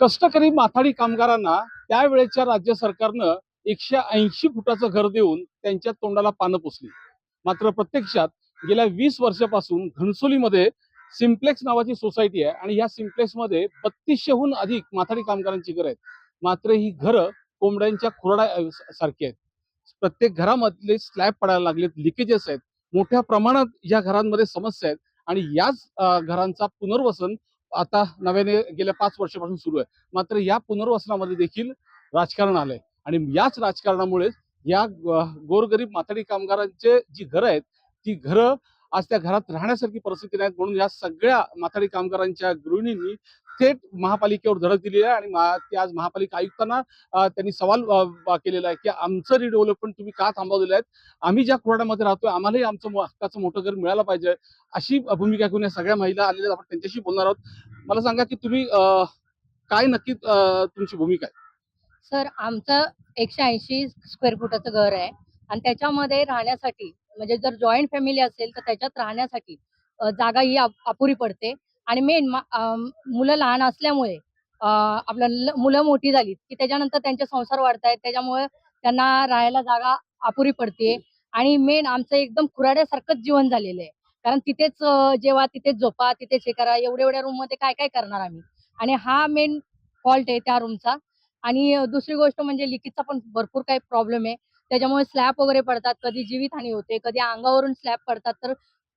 कष्टकरी माथाडी कामगारांना त्यावेळेच्या राज्य सरकारनं एकशे ऐंशी फुटाचं घर देऊन त्यांच्या तोंडाला पानं पुसली. मात्र प्रत्यक्षात गेल्या वीस वर्षापासून घणसोलीमध्ये सिम्प्लेक्स नावाची सोसायटी आहे आणि या सिम्प्लेक्समध्ये बत्तीसशेहून अधिक माथाडी कामगारांची घरं आहेत. मात्र ही घरं कोंबड्यांच्या खुराडा सारखी आहेत. प्रत्येक घरामधले स्लॅब पडायला लागलेत लिकेजेस आहेत. मोठ्या प्रमाणात या घरांमध्ये समस्या आहेत आणि याच घरांचा पुनर्वसन आता नव्याने गेल्या पाच वर्षापासून सुरू आहे. मात्र या पुनर्वसनामध्ये देखील राजकारण आलंय. आणि याच राजकारणामुळे या गोरगरीब माथाडी कामगारांचे जी घरं आहेत ती घरं आज त्या घरात राहण्यासारखी परिस्थिती नाहीत म्हणून या सगळ्या माथाडी कामगारांच्या गृहिणींनी थेट महापालिकेवर धडक दिली आहे आणि ते आज महापालिका आयुक्तांना त्यांनी सवाल केलेला आहे की आमचं रिडेव्हलपमेंट तुम्ही का थांबवलेलं आहे आम्ही ज्या कुराड्यामध्ये राहतोय आम्हालाही आमचं हक्काचं मोठं घर मिळालं पाहिजे. अशी भूमिका घेऊन या सगळ्या महिला आलेल्या आपण त्यांच्याशी बोलणार आहोत. मला सांगा की तुम्ही काय नक्की तुमची भूमिका आहे? सर आमचं एकशे ऐंशी स्क्वेअर फुटाचं घर आहे. आणि त्याच्यामध्ये राहण्यासाठी म्हणजे जर जॉईंट फॅमिली असेल तर त्याच्यात राहण्यासाठी जागा ही अपुरी पडते. आणि मेन मुलं लहान असल्यामुळे आपलं मुलं मोठी झाली की त्याच्यानंतर त्यांचे संसार वाढतायत. त्याच्यामुळे त्यांना राहायला जागा अपुरी पडते. आणि मेन आमचं एकदम खुराड्यासारखंच जीवन झालेलं आहे. कारण तिथेच जेव्हा तिथेच झोपा तिथेच हे करा एवढ्या एवढ्या रूममध्ये काय काय करणार आम्ही? आणि हा मेन फॉल्ट आहे त्या रूमचा आणि दुसरी गोष्ट म्हणजे लिकेजचा पण भरपूर काही प्रॉब्लेम आहे. त्याच्यामुळे स्लॅब वगैरे पडतात कधी जीवितहानी होते कधी अंगावरून स्लॅब पडतात तर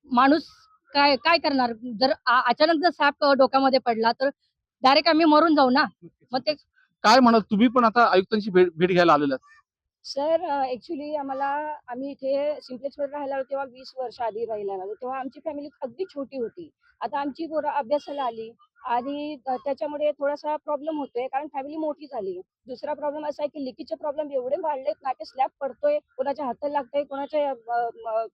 माणूस काय काय करणार? जर अचानक जर स्लॅब डोक्यामध्ये पडला तर डायरेक्ट आम्ही मरून जाऊ ना? मग ते काय म्हणत तुम्ही पण आता आयुक्तांची भेट भेट घ्यायला आलेला सर ऍक्च्युली आम्हाला आम्ही इथे सिम्प्लेक्सवर राहायला आलो तेव्हा वीस वर्ष आधी राहायला आलो तेव्हा आमची फॅमिली अगदी छोटी होती. आता आमची पोरं अभ्यासाला आली आणि त्याच्यामुळे थोडासा प्रॉब्लेम होतोय कारण फॅमिली मोठी झाली. दुसरा प्रॉब्लेम असा आहे की लिकीचे प्रॉब्लेम एवढे वाढलेत ना स्लॅब पडतोय कोणाच्या हाताला लागतंय कोणाच्या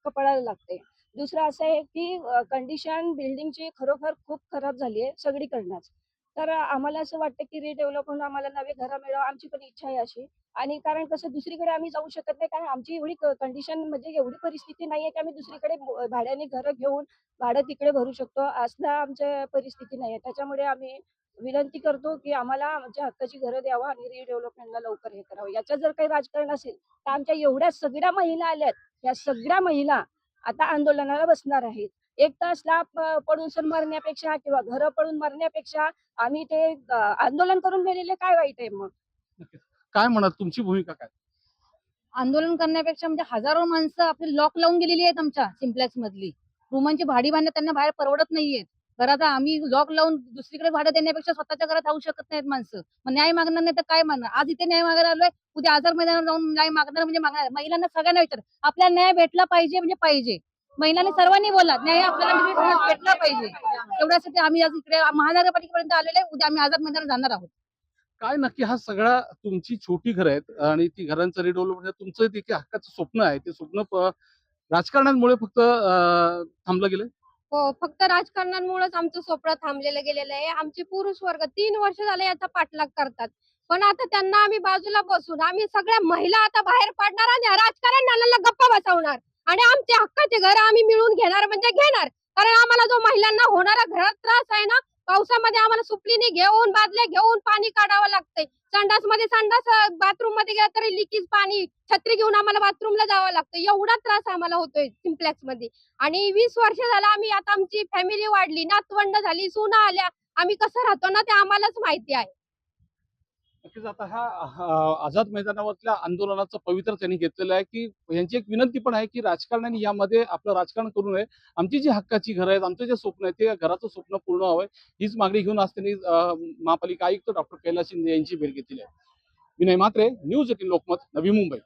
कपाळाला लागतंय. दुसरं असं आहे की कंडिशन बिल्डिंगची खरोखर खूप खराब झाली आहे सगळीकडनंच. तर आम्हाला असं वाटतं की रिडेव्हलप होऊन आम्हाला नवे घरं मिळावं आमची पण इच्छा आहे अशी. आणि कारण कसं दुसरीकडे आम्ही जाऊ शकत नाही कारण आमची एवढी कंडिशन म्हणजे एवढी परिस्थिती नाहीये की आम्ही दुसरीकडे भाड्याने घरं घेऊन भाडं तिकडे भरू शकतो. असला आमच्या परिस्थिती नाहीये. त्याच्यामुळे आम्ही विनंती करतो की आम्हाला आमच्या हक्काची घरं द्यावं आणि रिडेव्हलपमेंटला लवकर हे करावं. याच्या जर काही राजकारण असेल तर आमच्या एवढ्या सगळ्या महिला आल्यात या सगळ्या महिला आता आंदोलनाला बसणार आहेत. एक तास लाभ पडून सर मरण्यापेक्षा किंवा घरं पडून मरण्यापेक्षा आम्ही ते आंदोलन करून गेलेले काय वाईट आहे मग? काय म्हणत तुमची भूमिका काय? आंदोलन करण्यापेक्षा म्हणजे हजारो माणसं आपली लॉक लावून गेलेली आहेत आमच्या सिम्प्लेक्स मधली. रूमांची भाडी बांधणं त्यांना बाहेर परवडत नाहीयेत. घरात आम्ही लॉक लावून दुसरीकडे भाडं देण्यापेक्षा स्वतःच्या घरात राहू शकत नाहीत माणसं. मग न्याय मागणार नाही तर काय मागणार? आज इथे न्याय मागायला आलोय उद्या आजार मैदानावर जाऊन न्याय मागणार म्हणजे मागणार महिलांना सगळ्यांना विचार. आपल्याला न्याय भेटला पाहिजे म्हणजे पाहिजे. महिलांनी सर्वांनी बोला न्याय आपल्याला म्हणजे भेटला पाहिजे. एवढ्यासाठी आम्ही आज इकडे महानगरपालिकेपर्यंत आलेलो उद्या आम्ही आझाद मैदानावर जाणार आहोत. काय नक्की हा सगळा तुमची छोटी घरं आहेत आणि ती घरांचं रिडेव्हलपमेंट तुमचं देखील हक्काचं स्वप्न आहे. ते स्वप्न राजकारणामुळे फक्त थांबलं गेलं हो फक्त राजकारणामुळेच आमचं स्वप्न थांबलेलं गेलेलं आहे. आमचे पुरुष वर्ग तीन वर्ष झाले याचा पाठलाग करतात. पण आता त्यांना आम्ही बाजूला बसून आम्ही सगळ्या महिला आता बाहेर पडणार आणि राजकारणाला गप्पा बसवणार. आणि आमचे हक्काचे घर आम्ही मिळून घेणार म्हणजे घेणार. कारण आम्हाला जो महिलांना होणारा घरात त्रास आहे ना पावसामध्ये आम्हाला सुपलीने घेऊन बादल्या घेऊन पाणी काढावं लागतंय. संडासमध्ये संडास बाथरूममध्ये गेला तरी लिकीज पाणी छत्री घेऊन आम्हाला बाथरूमला जावं लागतं एवढा त्रास आम्हाला होतोय सिम्प्लेक्समध्ये आणि वीस वर्ष झालं आम्ही आता आमची फॅमिली वाढली नातवंड झाली सुना आल्या आम्ही कसं राहतो ना ते आम्हालाच माहिती आहे. नक्कीच आता हा आझाद मैदानावरच्या आंदोलनाचं पवित्र त्यांनी घेतलेलं आहे की यांची एक विनंती पण आहे की राजकारण्याने यामध्ये आपलं राजकारण करू नये. आमची जी हक्काची घरं आहेत आमचं जे स्वप्न आहे ते घराचं स्वप्न पूर्ण व्हावं हीच मागणी घेऊन आज त्यांनी महापालिका आयुक्त डॉक्टर कैलास शिंदे यांची भेट घेतली आहे. Vinay Matre news eighteen Lokmat Navi Mumbai.